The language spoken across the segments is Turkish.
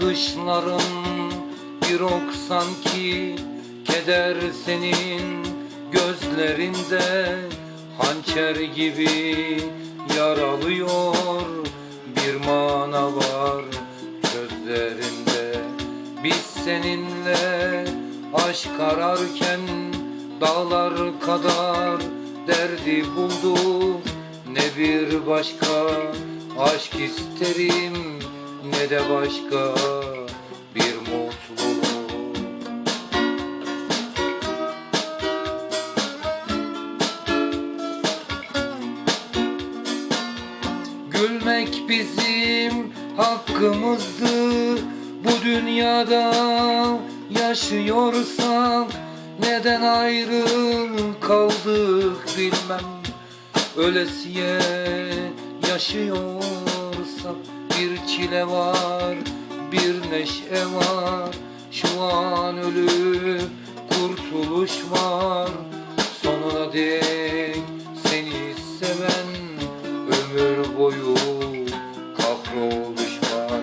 Bakışların bir ok sanki Keder senin gözlerinde. Hançer gibi yaralıyor Bir mana var gözlerinde. Biz seninle aşk ararken Dağlar kadar derdi bulduk Ne bir başka aşk isterim Ne de başka bir mutluluk Gülmek bizim hakkımızdı. Bu dünyada yaşıyorsak Neden ayrı kaldık bilmem. Ölesiye yaşıyorsak bir çile var bir neşe var. Şu an ölüm kurtuluş var. Sonuna dek seni seven ömür boyu kahroluş var.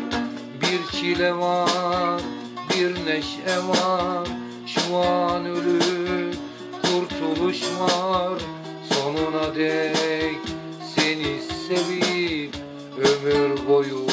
Bir çile var bir neşe var. Şu an ölüm kurtuluş var. Sonuna dek seni sevip ömür boyu